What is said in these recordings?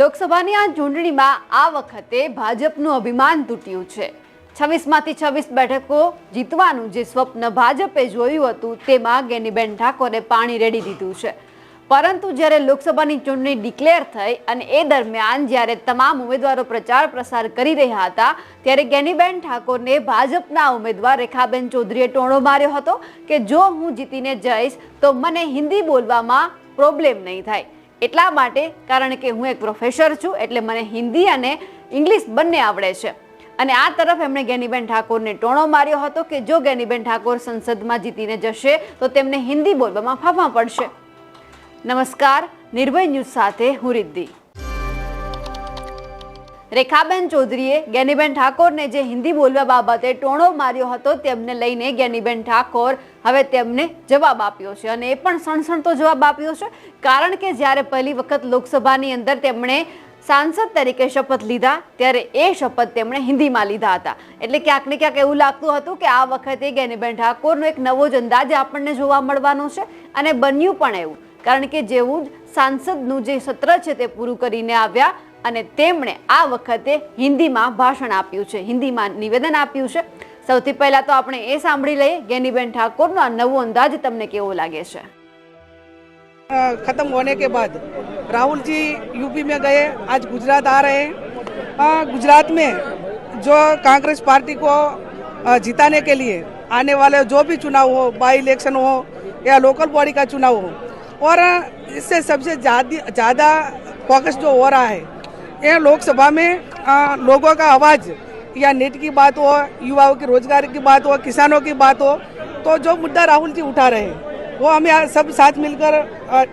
લોકસભાની આ ચૂંટણીમાં આ વખતે ભાજપનું અભિમાન તૂટ્યું છે. છવ્વીસમાંથી છવ્વીસ બેઠકો જીતવાનું જે સ્વપ્ન ભાજપે જોયું હતું, તેમાં ગેનીબેન ઠાકોરે પાણી રેડી દીધું છે. પરંતુ જ્યારે લોકસભાની ચૂંટણી ડિક્લેર થઈ અને એ દરમિયાન જ્યારે તમામ ઉમેદવારો પ્રચાર પ્રસાર કરી રહ્યા હતા, ત્યારે ગેનીબેન ઠાકોરને ભાજપના ઉમેદવાર રેખાબેન ચૌધરીએ ટોણો માર્યો હતો કે જો હું જીતીને જઈશ, તો મને હિન્દી બોલવામાં પ્રોબ્લેમ નહીં થાય. એટલા માટે કારણ કે હું એક પ્રોફેસર છું એટલે મને હિન્દી અને ઇંગ્લિશ બંને આવડે છે. અને આ તરફ એમણે ગેનીબેન ઠાકોરને ટોણો માર્યો હતો કે જો ગેનીબેન ઠાકોર સંસદમાં જીતીને જશે, તો તેમને હિન્દી બોલવામાં ફાફા પડશે. નમસ્કાર, નિર્ભય ન્યૂઝ સાથે હું રિદ્ધિ. રેખાબેન ચૌધરીએ જ્ઞાનીબેન ઠાકોરને જે હિન્દી બોલવા બાબતે ટોણો માર્યો હતો તેમને લઈને જ્ઞાનીબેન ઠાકોર હવે તેમને જવાબ આપ્યો છે અને એ પણ સણસણતો જવાબ આપ્યો છે. કારણ કે જ્યારે પહેલી વખત લોકસભાની અંદર તેમણે સાંસદ તરીકે શપથ લીધા, ત્યારે એ શપથ તેમણે હિન્દીમાં લીધા હતા. એટલે ક્યાંક ને ક્યાંક એવું લાગતું હતું કે આ વખતે જ્ઞાનીબેન ઠાકોરનો એક નવો જ અંદાજ આપણને જોવા મળવાનો છે અને બન્યું પણ એવું. કારણ કે જેવું જ સાંસદનું જે સત્ર છે તે પૂરું કરીને આવ્યા અને તેમણે આ વખતે હિન્દીમાં ભાષણ આપ્યું છે હિન્દીમાં નિવેદન આપ્યું છે સૌથી પહેલા તો આપણે એ સાંભળી લઈએ ગેનીબેન ઠાકોરનો આ નવો અંદાજ તમને કેવો લાગે છે अ, खत्म होने के बाद राहुल जी यूपी में गए आज गुजरात आ रहे हैं अ, गुजरात में जो कांग्रेस पार्टी को अ, जिताने के लिए आने वाले जो भी चुनाव हो बाई इलेक्शन हो या लोकल बॉडी का चुनाव हो और अ, इससे सबसे ज़्यादा फोकस जो हो रहा है ये लोकसभा में अ, लोगों का आवाज़ या नेट की बात हो युवाओं की रोज़गार की बात हो किसानों की बात हो तो जो मुद्दा राहुल जी उठा रहे हैं वो हमें सब साथ मिलकर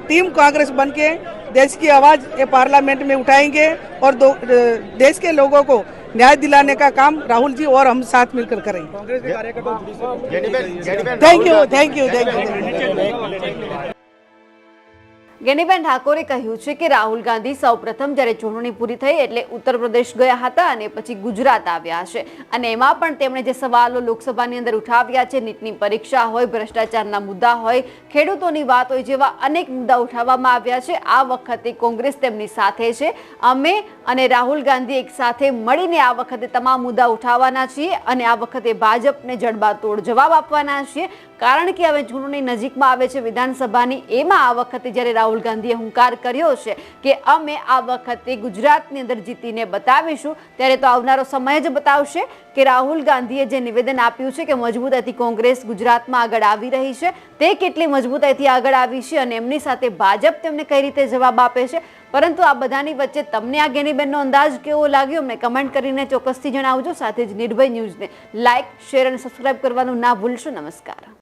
टीम कांग्रेस बन के देश की आवाज़ ये पार्लियामेंट में उठाएँगे और दो, देश के लोगों को न्याय दिलाने का काम राहुल जी और हम साथ मिलकर करेंगे। Thank you thank you thank you Geniben ઠાકોરે કહ્યું છે કે રાહુલ ગાંધી સૌપ્રથમ જ્યારે ચૂંટણી પૂરી થઈ એટલે ઉત્તર પ્રદેશ ગયા હતા અને પછી ગુજરાત આવ્યા છે. અને એમાં પણ તેમણે જે સવાલો લોકસભાની અંદર ઉઠાવ્યા છે, નીટની પરીક્ષા હોય, ભ્રષ્ટાચારના મુદ્દા હોય, ખેડૂતોની વાત હોય જેવા અનેક મુદ્દા ઉઠાવવામાં આવ્યા છે. આ વખતે કોંગ્રેસ તેમની સાથે છે. અમે અને રાહુલ ગાંધી એક સાથે મળીને આ વખતે તમામ મુદ્દા ઉઠાવવાના છીએ અને આ વખતે ભાજપને જડબાતોડ જવાબ આપવાના છીએ. કારણ કે હવે ચૂંટણી નજીકમાં આવે છે વિધાનસભાની, એમાં આ વખતે જ્યારે રાહુલ ગાંધીએ હુંકાર કર્યો છે કે અમે આ વખતે ગુજરાતની અંદર જીતીને બતાવીશું. ત્યારે તો આવનારો સમય જ બતાવશે કે રાહુલ ગાંધીએ જે નિવેદન આપ્યું છે કે મજબૂતાઈથી કોંગ્રેસ ગુજરાતમાં આગળ આવી રહી છે, તે કેટલી મજબૂતાઈથી આગળ આવી છે અને એમની સાથે ભાજપ તેમને કઈ રીતે જવાબ આપે છે? પરંતુ આ બધાની વચ્ચે તમને આ ગેનીબેનનો અંદાજ કેવો લાગ્યો? અમને કમેન્ટ કરીને ચોક્કસથી જણાવજો. સાથે જ નિર્ભય ન્યૂઝને લાઇક શેર અને સબસ્ક્રાઇબ કરવાનું ના ભૂલશો. નમસ્કાર.